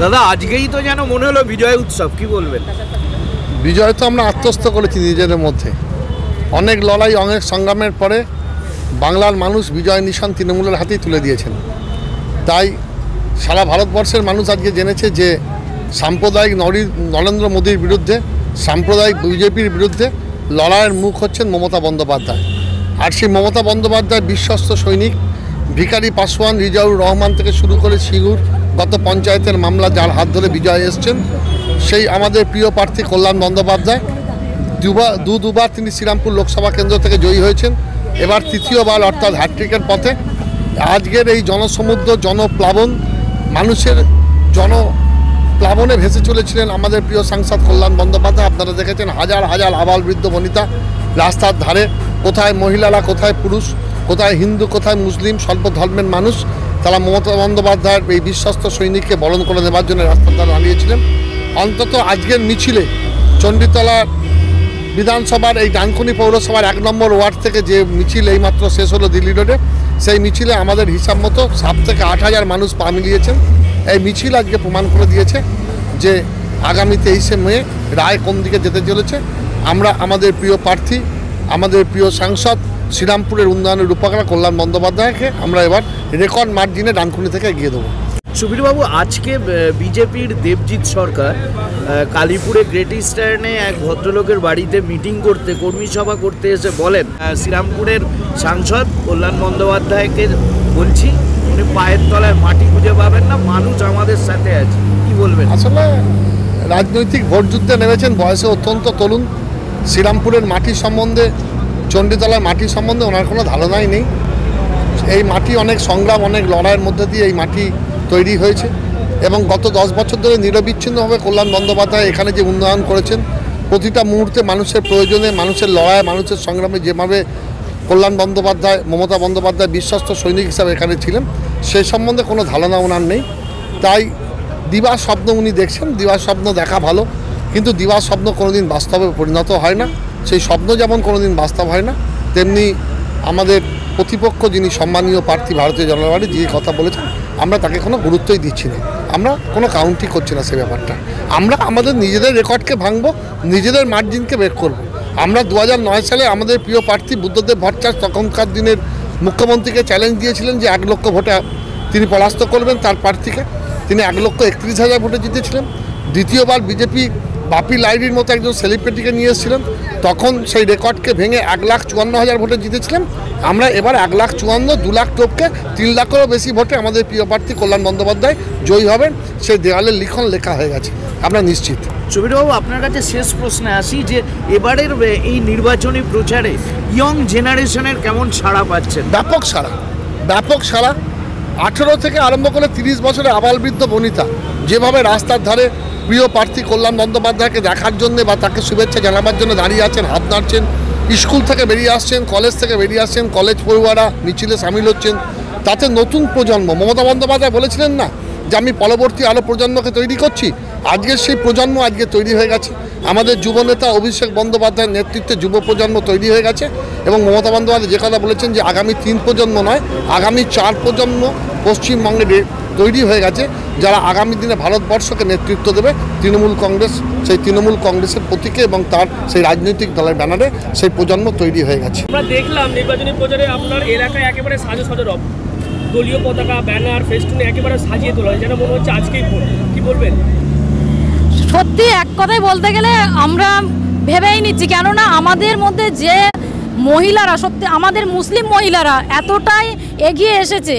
দাদা, আজকেই তো যেন মনে হলো বিজয় উৎসব, কি বলবেন? বিজয় তো আমরা আত্মস্থ করেছি নিজেদের মধ্যে। অনেক লড়াই, অনেক সংগ্রামের পরে বাংলার মানুষ বিজয় নিশান তৃণমূলের হাতেই তুলে দিয়েছেন। তাই সারা ভারতবর্ষের মানুষ আজকে জেনেছে যে সাম্প্রদায়িক নরি, নরেন্দ্র মোদীর বিরুদ্ধে, সাম্প্রদায়িক বিজেপির বিরুদ্ধে লড়াইয়ের মুখ হচ্ছেন মমতা বন্দ্যোপাধ্যায়। আর সেই মমতা বন্দ্যোপাধ্যায় বিশ্বস্ত সৈনিক ভিকারি পাসওয়ান রিজাউর রহমান থেকে শুরু করে সিঙ্গুর গত পঞ্চায়েতের মামলা যার হাত ধরে বিজয় এসছেন, সেই আমাদের প্রিয় প্রার্থী কল্যাণ বন্দ্যোপাধ্যায়। দুবার, দু দুবার তিনি শ্রীরামপুর লোকসভা কেন্দ্র থেকে জয়ী হয়েছেন। এবার তৃতীয়বার অর্থাৎ হ্যাট্রিকের পথে। আজকের এই জনসমুদ্র, জনপ্লাবন, মানুষের জন প্লাবনে ভেসে চলেছিলেন আমাদের প্রিয় সাংসদ কল্যাণ বন্দ্যোপাধ্যায়। আপনারা দেখেছেন হাজার হাজার আবাল বৃদ্ধ বনিতা রাস্তার ধারে। কোথায় মহিলারা, কোথায় পুরুষ, কোথায় হিন্দু, কোথায় মুসলিম স্বল্প ধর্মের মানুষ, তারা মমতা বন্দ্যোপাধ্যায়ের এই বিশ্বস্ত সৈনিককে বরণ করে নেবার জন্য রাস্তার ধারে দাঁড়িয়েছিলেন। অন্তত আজকের মিছিলে চণ্ডীতলার বিধানসভার এই ডানকুনি পৌরসভার এক নম্বর ওয়ার্ড থেকে যে মিছিল এইমাত্র শেষ হলো দিল্লি রোডে, সেই মিছিলে আমাদের হিসাব মতো সাত থেকে আট হাজার মানুষ পা মিলিয়েছেন। এই মিছিল আজকে প্রমাণ করে দিয়েছে যে আগামী তেইশে মে রায় কোন দিকে যেতে চলেছে। আমরা আমাদের প্রিয় প্রার্থী, আমাদের প্রিয় সাংসদ শ্রীরামপুরের উন্নয়নের রূপকার কল্যাণ বন্দ্যোপাধ্যায়কে আমরা এবার রেকর্ড মার্জিনে ডানকুনি থেকে এগিয়ে দেবো। সুবীরবাবু, আজকে বিজেপির দেবজিৎ সরকার কালীপুরে গ্রেট ইস্টার্নে এক ভদ্রলোকের বাড়িতে মিটিং করতে, কর্মী সভা করতে এসে বলেন শ্রীরামপুরের সাংসদ কল্যাণ বন্দ্যোপাধ্যায়কে বলছি, উনি পায়ের তলায় মাটি খুঁজে পাবেন না, মানুষ আমাদের সাথে আছে। কি বলবেন? আসলে রাজনৈতিক ভোট যুদ্ধে নেমেছেন, বয়সে অত্যন্ত তরুণ। শ্রীরামপুরের মাটি সম্বন্ধে, চণ্ডীতলার মাটি সম্বন্ধে ওনার কোনো ধারণাই নেই। এই মাটি অনেক সংগ্রাম, অনেক লড়াইয়ের মধ্যে দিয়ে এই মাটি তৈরি হয়েছে এবং গত দশ বছর ধরে নিরবিচ্ছিন্নভাবে কল্যাণ বন্দ্যোপাধ্যায় এখানে যে উন্নয়ন করেছেন, প্রতিটা মুহূর্তে মানুষের প্রয়োজনে, মানুষের লড়াই মানুষের সংগ্রামে যেভাবে কল্যাণ বন্দ্যোপাধ্যায়, মমতা বন্দ্যোপাধ্যায় বিশ্বস্ত সৈনিক হিসাবে এখানে ছিলেন, সে সম্বন্ধে কোনো ধারণা ওনার নেই। তাই দিবার স্বপ্ন উনি দেখছেন দিবার স্বপ্ন দেখা ভালো, কিন্তু দিবার স্বপ্ন কোনোদিন বাস্তবে পরিণত হয় না। সেই স্বপ্ন যেমন কোনোদিন বাস্তব হয় না, তেমনি আমাদের প্রতিপক্ষ যিনি সম্মানীয় প্রার্থী ভারতীয় জনতা পার্টি যে কথা বলেছেন আমরা তাকে কোনো গুরুত্বই দিচ্ছি না। আমরা কোনো কাউন্টই করছি না সে ব্যাপারটা। আমরা আমাদের নিজেদের রেকর্ডকে ভাঙবো, নিজেদের মার্জিনকে বের করব। আমরা দু সালে আমাদের প্রিয় প্রার্থী বুদ্ধদেব ভট্টাচার্য তখনকার দিনের মুখ্যমন্ত্রীকে চ্যালেঞ্জ দিয়েছিলেন যে এক লক্ষ ভোটে তিনি পরাস্ত করবেন তার প্রার্থীকে। তিনি এক লক্ষ একত্রিশ হাজার ভোটে জিতেছিলেন। দ্বিতীয়বার বিজেপি বাপি লাইডির মতো একজন সেলিব্রিটিকে নিয়ে এসেছিলেন। তখন সেই রেকর্ডকে ভেঙে এক লাখ চুয়ান্ন হাজার ভোটে জিতেছিলেন। আমরা এবার এক লাখ চুয়ান্ন দু লাখ টোপকে তিন লাখেরও বেশি ভোটে আমাদের প্রিয় প্রার্থী কল্যাণ বন্দ্যোপাধ্যায় জয়ী হবেন। সেই দেওয়ালের লিখন লেখা হয়ে গেছে। আমরা নিশ্চিত। সুবীরবাবু আপনার কাছে শেষ প্রশ্নে আসি যে এবারের এই নির্বাচনী প্রচারে ইয়ং জেনারেশনের কেমন সাড়া পাচ্ছেন? ব্যাপক সাড়া। ব্যাপক সাড়া। আঠেরো থেকে আরম্ভ করে তিরিশ বছরের আবালবৃদ্ধ বনিতা যেভাবে রাস্তার ধারে প্রিয় প্রার্থী কল্যাণ বন্দ্যোপাধ্যায়কে দেখার জন্য বা তাকে শুভেচ্ছা জানাবার জন্য দাঁড়িয়ে আছেন, হাত নাড়ছেন। স্কুল থেকে বেরিয়ে আসছেন, কলেজ থেকে বেরিয়ে আসছেন, কলেজ পড়ুয়ারা মিছিলে সামিল হচ্ছেন। তাতে নতুন প্রজন্ম, মমতা বন্দ্যোপাধ্যায় বলেছিলেন না যে আমি পরবর্তী আরও প্রজন্মকে তৈরি করছি? আজকের সেই প্রজন্ম আজকে তৈরি হয়ে গেছে। আমাদের যুবনেতা অভিষেক বন্দ্যোপাধ্যায়ের নেতৃত্বে যুব প্রজন্ম তৈরি হয়ে গেছে এবং মমতা বন্দ্যোপাধ্যায় যে কথা বলেছেন যে আগামী তিন প্রজন্ম নয়, আগামী চার প্রজন্ম পশ্চিমবঙ্গে তৈরি হয়ে গেছে যারা আগামী দিনে ভারতবর্ষকে নেতৃত্ব দেবে তৃণমূল কংগ্রেস সেই তৃণমূল কংগ্রেসের প্রতীকে এবং তার সেই রাজনৈতিক দলের ব্যানারে সেই প্রজন্ম তৈরি হয়ে গেছে। আমরা দেখলাম নির্বাচনী প্রচারে আপনার এলাকায় একেবারে সাজো সাজো রব। দলীয় পতাকা ব্যানার ফেস্টুনে একেবারে সাজিয়ে তোলা হয় যেন মনে হচ্ছে আজকেই ভোট। কি বলবেন? সত্যি এক কথাই বলতে গেলে আমরা ভেবেই নিচ্ছি কেননা আমাদের মধ্যে যে মহিলারা সত্যি আমাদের মুসলিম মহিলারা এতটাই এগিয়ে এসেছে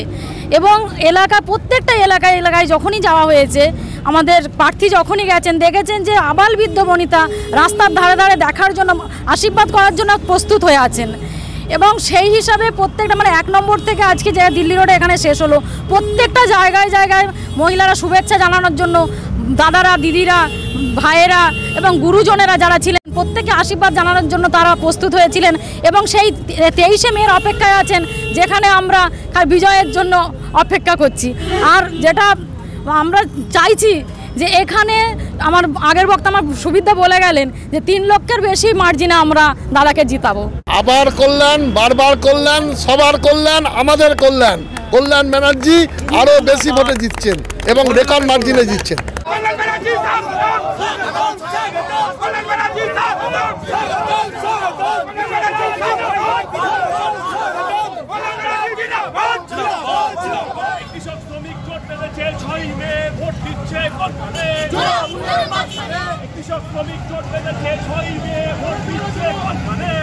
এবং এলাকা, প্রত্যেকটা এলাকায় এলাকায় যখনই যাওয়া হয়েছে, আমাদের প্রার্থী যখনই গেছেন, দেখেছেন যে আবাল বৃদ্ধ বনিতা রাস্তার ধারে ধারে দেখার জন্য, আশীর্বাদ করার জন্য প্রস্তুত হয়ে আছেন। এবং সেই হিসাবে প্রত্যেকটা মানে এক নম্বর থেকে আজকে যে দিল্লি রোডে এখানে শেষ হলো, প্রত্যেকটা জায়গায় জায়গায় মহিলারা শুভেচ্ছা জানানোর জন্য দাদারা, দিদিরা, ভাইয়েরা এবং গুরুজনেরা যারা ছিলেন প্রত্যেকে আশীর্বাদ জানানোর জন্য তারা প্রস্তুত হয়েছিলেন এবং সেই তেইশে মেয়ের অপেক্ষায় আছেন যেখানে আমরা বিজয়ের জন্য অপেক্ষা করছি। আর যেটা আমরা চাইছি যে এখানে আমার আগের বক্তা আমার সুবিধা বলে গেলেন যে তিন লক্ষের বেশি মার্জিনে আমরা দাদাকে জিতাবো। আবার কল্যাণ বারবার কল্যাণ সবার কল্যাণ আমাদের কল্যাণ। কল্যাণ ব্যানার্জি আরও বেশি ভোটে জিতছেন এবং রেকর্ড মার্জিনে জিতছেন। মহিমে ভোট দিচ্ছে কৃষক শ্রমিক জোট বেঁধেছে সহিমে ভোট দিচ্ছে কলকানে